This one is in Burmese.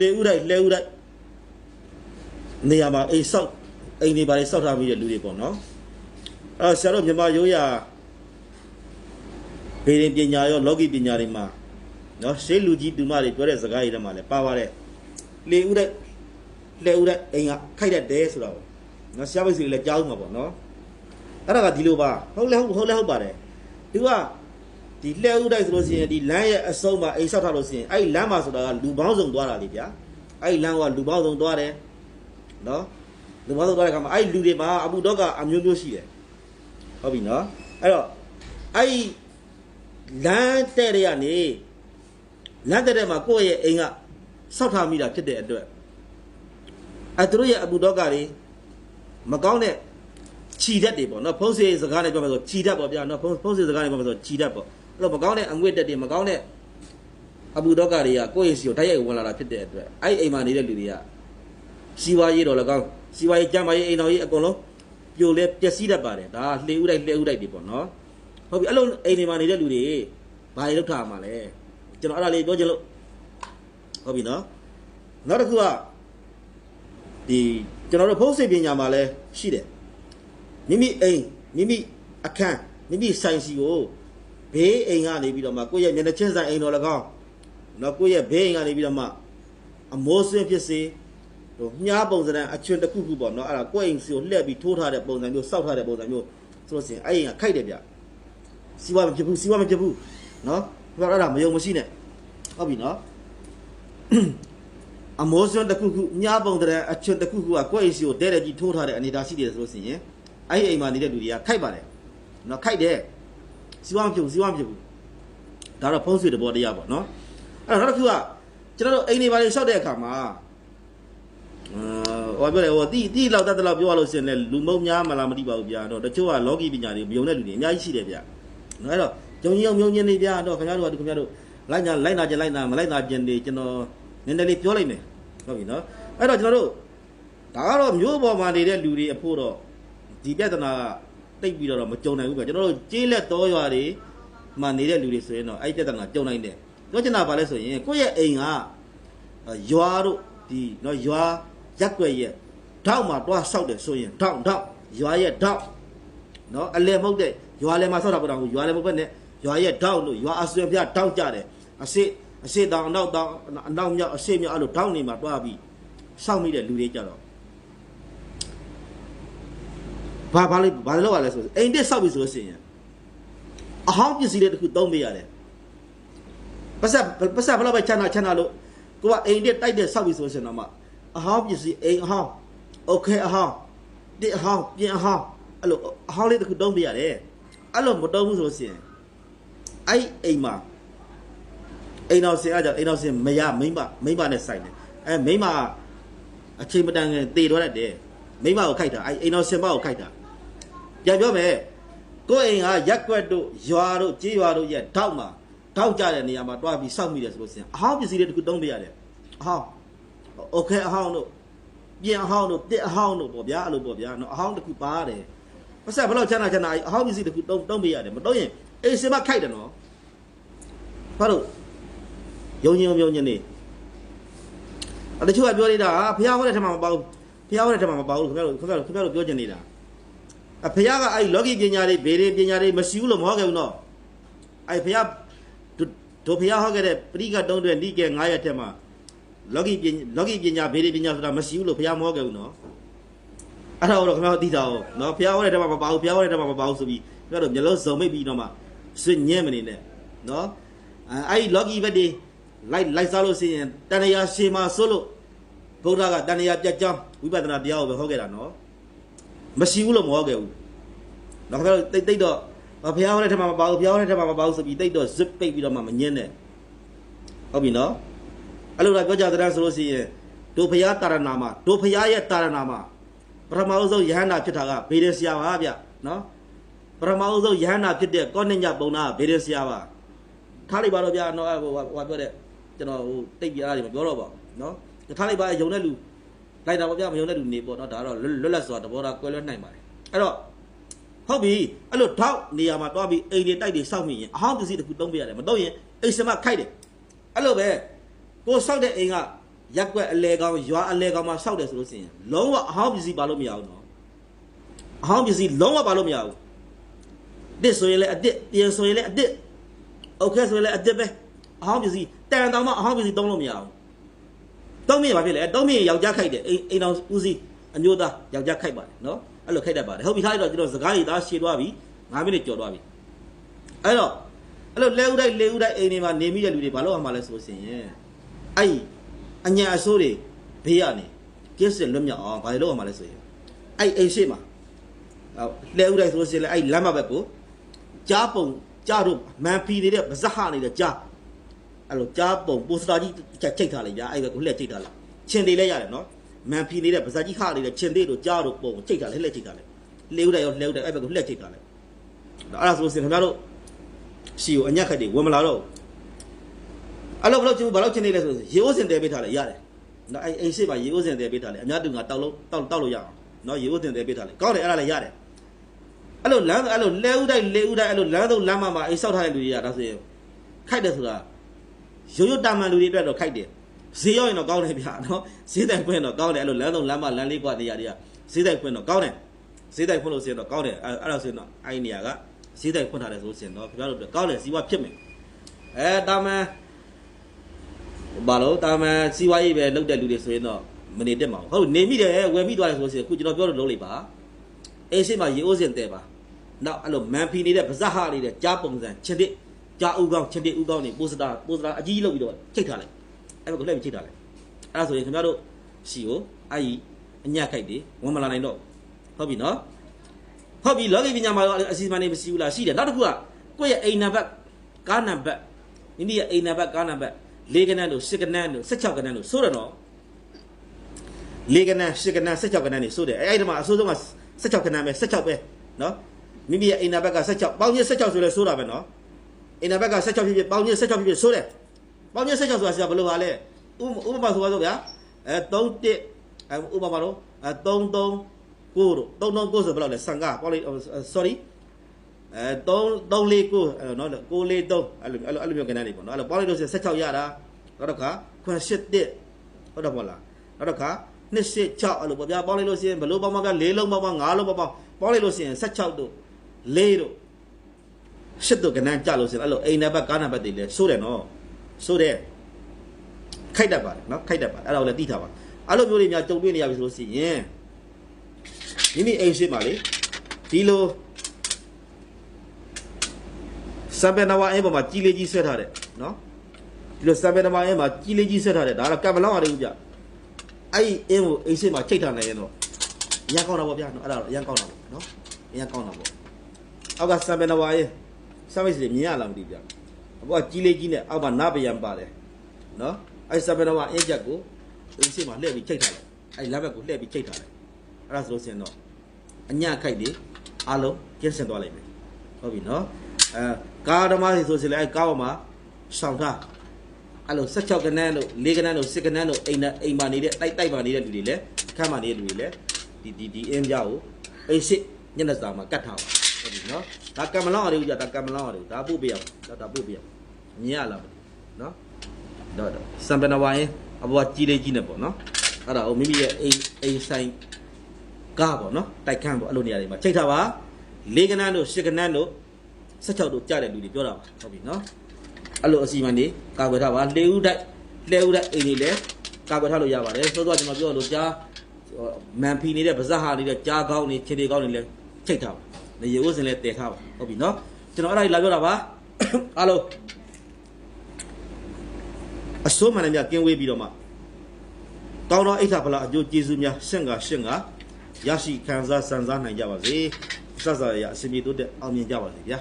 လှေဥတိုက်လှဲဥတိုက်နေရာမှာအိမ်ဆောက်အိမ်တွေပါလေစောက်ထားပြီးတဲ့လူတွေပေါ့နော်အဲဆရာတို့မြန်မာရိုးရာဗေဒင်ပညာရောလောကီပညာတွေမှာနော်ရှေးလူကြီးတူမတွေပြောတဲ့စကားတွေထဲမှာလည်းပါပါတယ်လေဥတိုက်လှဲဥတိုက်အိမ်ကခိုက်တတ်တယ်ဆိုတာပေါ့နော်ဆရာမိတ်ဆွေတွေလည်းကြားဦးမှာပေါ့နော်အဲ့ဒါကဒီလိုပါဟုတ်လဲဟုတ်ဟုတ်လဲဟုတ်ပါတယ်သူက ဒီလှဲဥတိုက်ဆိုလို့ရှိရင်ဒီလမ်းရဲ့အစုံမှာအိမ်ဆောက်ထားလို့ရှိရင်အဲ့ဒီလမ်းမှာဆိုတာကလူပေါင်းစုံသွားတာလေဗျာအဲ့ဒီလမ်းကလူပေါင်းစုံသွားတယ်နော်လူပေါင်းစုံသွားတဲ့အခါမှာအဲ့ဒီလူတွေမှာအမှုတော့ကအမျိုးမျိုးရှိတယ်ဟုတ်ပြီနော်အဲ့တော့အဲ့ဒီလမ်းတဲ့တွေကနေလမ်းတဲ့တဲ့မှာကိုယ့်ရဲ့အိမ်ကဆောက်ထားမိတာဖြစ်တဲ့အတွက်အဲ့သူတို့ရဲ့အမှုတော့ကတွေမကောင်းတဲ့ခြီတက်တွေပေါ့နော်ဖုံးစေစကားနဲ့ပြောမယ်ဆိုခြီတက်ပေါ့ဗျာနော်ဖုံးဖုံးစေစကားနဲ့ပြောမယ်ဆိုခြီတက်ပေါ့ အဲ့တော့မကောင်းတဲ့အငွေ့တက်တွေမကောင်းတဲ့အမှုတော့ကတွေကကိုယ့်ရဲ့စီကိုတိုက်ရိုက်ဝင်လာတာဖြစ်တဲ့အတွက်အဲ့ဒီအိမ်မှာနေတဲ့လူတွေကစီဝါရေးတော်လည်းကောင်းစီဝါရေးကြမ်းမာရေးအိမ်တော်ရေးအကုန်လုံးပြိုလဲပျက်စီးတတ်ပါတယ်ဒါလှေဥတိုက်လှေဥတိုက်တွေပေါ့နော်ဟုတ်ပြီအဲ့လိုအိမ်တွေမှာနေတဲ့လူတွေဘာတွေလုပ်ထားမှာလဲကျွန်တော်အဲ့ဒါလေးပြောချင်လို့ဟုတ်ပြီနော်နောက်တစ်ခုကဒီကျွန်တော်တို့ဖုံးစေပညာမှာလည်းရှိတယ်မိမိအိမ်မိမိအခန်းမိမိဆိုင်စီကို ဘေးအိမ်ကနေပြီးတော့မှကိုယ့်ရဲ့မျက်နှာချင်းဆိုင်အိမ်တော်လည်းကောင်းနော်ကိုယ့်ရဲ့ဘေးအိမ်ကနေပြီးတော့မှအမိုးစင်းဖြစ်စေဟိုမြားပုံစံအချွန်းတစ်ခုခုပေါ့နော်အဲ့ဒါကိုယ့်အိမ်စီကိုလှည့်ပြီးထိုးထားတဲ့ပုံစံမျိုးစောက်ထားတဲ့ပုံစံမျိုးဆိုလို့ရှိရင်အဲ့အိမ်ကခိုက်တယ်ဗျစီဝါမဖြစ်ဘူးစီဝါမဖြစ်ဘူးနော်ဘာအဲ့ဒါမယုံမရှိနဲ့ဟုတ်ပြီနော်အမိုးစွန်းတစ်ခုခုမြားပုံတဲ့အချွန်းတစ်ခုခုကကိုယ့်အိမ်စီကိုတဲတဲ့ကြီးထိုးထားတဲ့အနေအထားရှိတယ်ဆိုလို့ရှိရင်အဲ့ဒီအိမ်မှာနေတဲ့လူတွေကခိုက်ပါတယ်နော်ခိုက်တယ် စီဝါမဖြစ်ဘူးစီဝါမဖြစ်ဘူးဒါတော့ဖုံးဆွေတဘောတရားပေါ့နော်အဲ့တော့နောက်တစ်ခုကကျွန်တော်တို့အိမ်တွေပါလေလျှောက်တဲ့အခါမှာအာဟိုပြောတယ်ဟိုတိတိလောက်တတ်တလောက်ပြောရလို့ရှိရင်လည်းလူမုံများမလားမသိပါဘူးဗျာတော့တချို့ကလောကီပညာတွေမယုံတဲ့လူတွေအများကြီးရှိတယ်ဗျာနော်အဲ့တော့ဂျုံကြီးအောင်မြုံညင်းနေဗျာတော့ခင်ဗျားတို့ကခင်ဗျားတို့လိုက်နာလိုက်နာကျင်လိုက်နာမလိုက်နာကျင်နေကျွန်တော်နည်းနည်းလေးပြောလိုက်မယ်ဟုတ်ပြီနော်အဲ့တော့ကျွန်တော်တို့ဒါကတော့မျိုးပေါ်မှာနေတဲ့လူတွေအဖို့တော့ဒီပြဿနာက တိတ်ပြီးတော့မကြုံနိုင်ဘူးဗျာကျွန်တော်တို့ကြေးလက်တော်ရွာတွေမှာနေတဲ့လူတွေဆိုရင်တော့အဲ့ဒီပြဿနာကြုံနိုင်တယ်ပြောချင်တာပါလဲဆိုရင်ကိုယ့်ရဲ့အိမ်ကရွာတို့ဒီနော်ရွာရက်ွက်ရဲ့ဓာတ်မှာတွားဆောက်တယ်ဆိုရင်ဓာတ်ဓာတ်ရွာရဲ့ဓာတ်နော်အလဲမဟုတ်တဲ့ရွာလဲမှာဆောက်တာပေါ့တော့ရွာလဲမဟုတ်ပဲနဲ့ရွာရဲ့ဓာတ်လို့ရွာအဆွေပြဓာတ်ကြတယ်အစစ်အစစ်တောင်အနောက်တောင်အနောက်မြောက်အစစ်မြောက်အဲ့လိုဓာတ်နေမှာတွားပြီးဆောက်မိတဲ့လူတွေကြတော့ ဘာဘာလဲဘာလဲလောက်ရလဲဆိုအိမ်တက်ဆောက်ပြီဆိုလို့ရှိရင်အဟောင်းပစ္စည်းတွေတခုသုံးပေးရတယ်ပတ်ဆက်ပတ်ဆက်ဘယ်လောက်ပဲချမ်းသာချမ်းသာလို့ကိုကအိမ်တက်တိုက်တဲ့ဆောက်ပြီဆိုရှင်တော့မှအဟောင်းပစ္စည်းအိမ်အဟောင်းโอเคအဟောင်းတစ်အဟောင်းပြင်အဟောင်းအဲ့လိုအဟောင်းလေးတစ်ခုတုံးပေးရတယ်အဲ့လိုမတုံးဘူးဆိုရှင်အဲ့အိမ်မှာအိမ်တော်စင်အားကြောင့်အိမ်တော်စင်မရမိမ့်မမိမ့်မနဲ့ဆိုင်တယ်အဲမိမ့်မအချိန်မတန်ခင်တည်တော့တတ်တယ်မိမ့်မကိုခိုက်တာအဲ့အိမ်တော်စင်မကိုခိုက်တာ ပြန်ပြောမယ်ကိုယ့်အိမ်ကရက်ွက်တို့ရွာတို့ကြေးရွာတို့ရဲ့တောက်မှာတောက်ကြတဲ့နေရာမှာတွားပြီးစောက်မိတယ်ဆိုလို့ရှင်အဟောင်းပစ္စည်းတွေတခုတုံးပေးရတယ်အဟောင်းโอเคအဟောင်းတို့ပြင်အဟောင်းတို့တစ်အဟောင်းတို့ပေါ့ဗျာအဲ့လိုပေါ့ဗျာနော်အဟောင်းတစ်ခုပါတယ်ပတ်ဆက်ဘယ်လောက်ချမ်းသာချမ်းသာအဟောင်းပစ္စည်းတစ်ခုတုံးတုံးပေးရတယ်မတုံးရင်အိမ်စင်မခိုက်တယ်နော်ဘာလို့ယုံညင်ယုံညင်နေအတချို့ကပြောနေတာဖះဟောတဲ့ထက်မှမပေါ့ဖះဟောတဲ့ထက်မှမပေါ့ခင်ဗျားတို့ခင်ဗျားတို့ခင်ဗျားတို့ပြောချင်နေတာ အဖះကအဲ့လောကီပညာတွေဘေးရင်ပညာတွေမရှိဘူးလို့မဟုတ်ခဲ့ဘူးနော်အဲ့ဖះတို့ဖះဟောခဲ့တဲ့ပရိကတုံးတွေနိကေ9ရက်ထက်မှလောကီပညာလောကီပညာဘေးရင်ပညာဆိုတာမရှိဘူးလို့ဖះမဟုတ်ခဲ့ဘူးနော်အဲ့ဒါတော့ခင်ဗျားတို့သိတာဟုတ်နော်ဖះဟောတဲ့ထက်မှမပေါ့ဖះဟောတဲ့ထက်မှမပေါ့ဆိုပြီးခင်ဗျားတို့မျိုးလုံးစုံမိတ်ပြီးတော့မှစွညံ့မနေနဲ့နော်အဲ့ဒီလောကီဘက်တွေလိုက်လိုက်စားလို့ရှိရင်တဏှာရှေမှာဆိုလို့ဗုဒ္ဓကတဏှာပြတ်ကြောင်းဝိပဿနာတရားကိုပဲဟောခဲ့တာနော် မရှိဘူးလို့မဟောခဲ့ဘူးတော့ခင်ဗျားတို့တိတ်တိတ်တော့ဘုရားဟောတဲ့ထက်မှမပါဘူးဘုရားဟောတဲ့ထက်မှမပါဘူးဆိုပြီးတိတ်တော့ zip ပိတ်ပြီးတော့မှမငင်းနဲ့ဟုတ်ပြီနော်အဲ့လိုလားပြောကြတဲ့ဆိုလို့ရှိရင်ဒုဖရားတာရဏမှာဒုဖရားရဲ့တာရဏမှာပထမအဆုံးယဟန္တာဖြစ်တာကဘေဒဆရာပါဗျနော်ပထမအဆုံးယဟန္တာဖြစ်တဲ့ကောဏိညပုံနာဘေဒဆရာပါထားလိုက်ပါတော့ဗျာနော်ဟိုဟိုပြောတဲ့ကျွန်တော်ဟိုတိတ်ပြရတယ်မပြောတော့ပါဘူးနော်ထားလိုက်ပါယုံတဲ့လူ လိုက်တာပေါ့ဗျာမယုံတဲ့လူနေပေါ့နော်ဒါတော့လွတ်လပ်စွာသဘောထားကွဲလွဲနိုင်ပါတယ်အဲ့တော့ဟုတ်ပြီအဲ့လိုထောက်နေရာမှာတွားပြီးအိမ်တွေတိုက်တွေစောင့်မိရင်အဟောင်းပစ္စည်းတစ်ခုသုံးပြရတယ်မသုံးရင်အိမ်စမခိုက်တယ်အဲ့လိုပဲကိုစောက်တဲ့အိမ်ကရက်ွက်အလဲကောင်ရွာအလဲကောင်မှာစောက်တယ်ဆိုလို့ရှိရင်လုံးဝအဟောင်းပစ္စည်းပါလို့မရဘူးနော်အဟောင်းပစ္စည်းလုံးဝပါလို့မရဘူးတစ်ဆိုရင်လည်းအတစ်ပြင်ဆိုရင်လည်းအတစ်အုတ်ခဲဆိုရင်လည်းအတစ်ပဲအဟောင်းပစ္စည်းတန်တောင်မှအဟောင်းပစ္စည်းသုံးလို့မရဘူး တုံးမြင့်ဘာဖြစ်လဲတုံးမြင့်ယောက်ျားခိုက်တယ်အိမ်အိမ်တော်ဦးစီးအမျိုးသားယောက်ျားခိုက်ပါတယ်နော်အဲ့လိုခိုက်တတ်ပါတယ်ဟုတ်ပြီထားရတော့ကျွန်တော်စကားကြီးသားရှည်သွားပြီ9မိနစ်ကျော်သွားပြီအဲ့တော့အဲ့လိုလဲဦးတိုင်းလဲဦးတိုင်းအိမ်တွေမှာနေမိတဲ့လူတွေဘာလို့အောင်မလဲဆိုလို့ရှိရင်အဲ့ဒီအညာအဆိုးတွေဘေးကနေကင်းစင်လွတ်မြောက်အောင်ဘာလို့အောင်မလဲဆိုရင်အဲ့အိမ်ရှိမှာလဲဦးတိုင်းဆိုလို့ရှိရင်လည်းအဲ့လမ်းမဘက်ကိုကြားပုံကြားတို့မန်ဖီနေတဲ့ဗဇက်ဟနေတဲ့ကြား အဲ့လိုကြားပုံပိုစတာကြီးချိတ်ထားလိုက်ဗျာအဲ့ဘက်ကိုလှည့်ချိတ်ထားလိုက်ချင်းတွေလည်းရတယ်နော်မန်ဖီနေတဲ့ဗဇက်ကြီးဟနေတဲ့ချင်းတွေတို့ကြားတို့ပုံချိတ်ထားလိုက်လှည့်ချိတ်ထားလိုက်လဲဦးတိုင်းရောလဲဦးတိုင်းအဲ့ဘက်ကိုလှည့်ချိတ်ထားလိုက်အဲ့ဒါဆိုလို့ရှိရင်ခင်ဗျားတို့စီကိုအညက်ခက်တွေဝင်မလာတော့အဲ့လိုဘလို့ချင်းဘာလို့ချင်းနေလဲဆိုရေအိုးစင်တဲပေးထားလိုက်ရတယ်နော်အဲ့အိမ်ရှိမှာရေအိုးစင်တဲပေးထားလိုက်အများတူငါတောက်လို့တောက်တောက်လို့ရအောင်နော်ရေအိုးစင်တဲပေးထားလိုက်ကောင်းတယ်အဲ့ဒါလည်းရတယ်အဲ့လိုလမ်းအဲ့လိုလဲဦးတိုင်းလဲဦးတိုင်းအဲ့လိုလမ်းသုံးလမ်းမမှာအိမ်ဆောက်ထားတဲ့လူတွေကဒါဆိုရင်ခိုက်တယ်ဆိုတာ ရိုးရိုးတာမန်လူတွေအတွက်တော့ခိုက်တယ်ဈေးရောက်ရင်တော့ကောင်းတယ်ဗျာနော်ဈေးတိုင်ဖွင့်တော့ကောင်းတယ်အဲ့လိုလမ်းသုံးလမ်းမလမ်းလေးကွာနေရာတွေကဈေးတိုင်ဖွင့်တော့ကောင်းတယ်ဈေးတိုင်ဖွင့်လို့ဆိုရင်တော့ကောင်းတယ်အဲ့အဲ့ဒါဆိုရင်တော့အဲ့ဒီနေရာကဈေးတိုင်ဖွင့်ထားတယ်ဆိုရင်တော့ခင်ဗျားတို့ကောင်းတယ်စီးပွားဖြစ်မယ်အဲတာမန်ဘာလို့တာမန်စီးပွားရေးပဲလုပ်တဲ့လူတွေဆိုရင်တော့မနေတက်မှာဟုတ်နေမိတယ်ဝယ်မိသွားတယ်ဆိုရင်ခုကျွန်တော်ပြောလို့လုံးလိုက်ပါအေးရှိမှရေအိုးစင်တဲ့ပါနောက်အဲ့လိုမန်ဖီနေတဲ့ဗဇက်ဟာနေတဲ့ကြားပုံစံချင်းတစ် ကြားဥကောင်းချင်းတစ်ဥကောင်းနေပိုစတာပိုစတာအကြီးလုပ်ပြီးတော့ချိတ်ထားလိုက်အဲ့ဘက်ကိုလှည့်ပြီးချိတ်ထားလိုက်အဲ့ဒါဆိုရင်ခင်ဗျားတို့စီကိုအဲ့ဒီအညက်ခိုက်တွေဝင်မလာနိုင်တော့ဟုတ်ပြီနော်ဟုတ်ပြီလောကီပညာမှာတော့အစီအမံတွေမရှိဘူးလားရှိတယ်နောက်တစ်ခုကကိုယ့်ရဲ့အိမ်နံပါတ်ကားနံပါတ်မိမိရဲ့အိမ်နံပါတ်ကားနံပါတ်၄ကနန်းတို့၈ကနန်းတို့၁၆ကနန်းတို့ဆိုရတော့၄ကနန်း၈ကနန်း၁၆ကနန်းတွေဆိုတယ်အဲ့အဲ့ဒီမှာအဆိုးဆုံးက၁၆ကနန်းပဲ၁၆ပဲနော်မိမိရဲ့အိမ်နံပါတ်က၁၆ပေါင်းချင်း၁၆ဆိုလဲဆိုတာပဲနော် အိမ်နံပါတ်က၁၆ဖြစ်ဖြစ်ပေါင်းချင်း၁၆ဖြစ်ဖြစ်ဆိုတယ်ပေါင်းချင်း၁၆ဆိုတာဆရာဘယ်လိုပါလဲဥဥပမာဆိုပါစို့ဗျာအဲ3 1အဲဥပမာတော့အဲ3 3 9တို့3 3 9ဆိုဘယ်လောက်လဲ5ပေါင်းလိုက် sorry အဲ3 3 4 9အဲ့လိုနော်9 4 3အဲ့လိုအဲ့လိုအဲ့လိုမျိုးကဏ္ဍတွေပေါ့နော်အဲ့လိုပေါင်းလိုက်လို့16ရတာနောက်တစ်ခါ9 8 1ဟုတ်တော့မဟုတ်လားနောက်တစ်ခါ2 8 6အဲ့လိုပေါ့ဗျာပေါင်းလိုက်လို့ရှိရင်ဘယ်လိုပေါင်းမှာဗျာ4လုံးပေါင်းပေါင်း5လုံးပေါင်းပေါင်းပေါင်းလိုက်လို့ရှိရင်16တို့4တို့ 8တို့ကဏ္ဍကြလို့ရှိရင်အဲ့လိုအိမ်နံပါတ်ကားနံပါတ်တွေလဲစိုးတယ်နော်စိုးတယ်ခိုက်တတ်ပါတယ်နော်ခိုက်တတ်ပါတယ်အဲ့ဒါကိုလည်းသိထားပါအဲ့လိုမျိုးတွေများကြုံတွေ့နေရပြီဆိုလို့ရှိရင်မိမိအိမ်ရှိမှလေဒီလိုစံပယ်နဝအင်းပေါ်မှာကြီးလေးကြီးဆွဲထားတယ်နော်ဒီလိုစံပယ်နဝအင်းမှာကြီးလေးကြီးဆွဲထားတယ်ဒါတော့ကံမလောက်ရတယ်ဦးဗျအဲ့ဒီအင်းကိုအိမ်ရှိမှချိတ်ထားနိုင်ရင်တော့ရန်ကောင်းတာပေါ့ဗျာနော်အဲ့ဒါတော့ရန်ကောင်းတာပေါ့နော်ရန်ကောင်းတာပေါ့အောက်ကစံပယ်နဝအင်းစမ်း မိတ်စီမြင်ရလားမသိဗျအပေါ်ကကြီးလေးကြီးနဲ့အောက်မှာနပယံပါတယ်နော်အဲ့စံပယ်နဝအင်းချက်ကိုအိမ်ရှိမှလှည့်ပြီးချိတ်ထားလိုက်အဲ့လက်ဘက်ကိုလှည့်ပြီးချိတ်ထားလိုက်အဲ့ဒါဆိုလို့ရှိရင်တော့အညခိုက်တွေအားလုံးကျင်းစင်သွားလိမ့်မယ်ဟုတ်ပြီနော်အဲကားဓမ္မတွေဆိုရင်လည်းအဲကားပေါ်မှာရှောင်ထားအဲ့လို16ကနန်းလို့4ကနန်းလို့10ကနန်းလို့အိမ်နဲ့အိမ်မှာနေတဲ့တိုက်တိုက်မှာနေတဲ့လူတွေလည်းအခန်းမှာနေတဲ့လူတွေလည်းဒီဒီဒီအင်းပြားကိုအိမ်ရှိညနေစာမှာကတ်ထားပါ ဟုတ်ပြီနော်ဒါကံမလောင်းရတယ်ဦးကြဒါကံမလောင်းရတယ်ဒါပို့ပြရအောင်ဒါဒါပို့ပြရအောင်မြင်ရလားမသိနော်တော့တော့စံပနဝိုင်းအဘောကြီးလေးကြီးနေပေါ့နော်အဲ့ဒါဟိုမိမိရဲ့အိမ်အိမ်ဆိုင်ကားပေါ့နော်တိုက်ခန်းပေါ့အဲ့လိုနေရာတွေမှာချိန်ထားပါ၄ကနန်းတို့၈ကနန်းတို့16တို့ကြားတဲ့လူတွေပြောတာပါဟုတ်ပြီနော်အဲ့လိုအစီအမံတွေကာကွယ်ထားပါလေဦးတိုက်လေဦးတိုက်အိမ်တွေလည်းကာကွယ်ထားလို့ရပါတယ်ဆိုတော့ကျွန်တော်ပြောလို့ကြားမန်ဖီနေတဲ့ဗဇက်ဟာနေတဲ့ကြားကောင်းနေခြေတွေကောင်းနေလည်းချိန်ထားပါ လေရုပ်စင်လည်းတည်ထားပါဟုတ်ပြီနော်ကျွန်တော်အဲ့ဒါကြီးလာပြောတာပါအားလုံးအစိုးမှန်တယ်များကင်းဝေးပြီးတော့မှကောင်းသောအိဋ္ဌဖလားအကျိုးကျေးဇူးများရှင့်ကရှင့်ကရရှိခံစားစံစားနိုင်ကြပါစေစစရရအစီအပြေတိုးတက်အောင်မြင်ကြပါစေဗျာ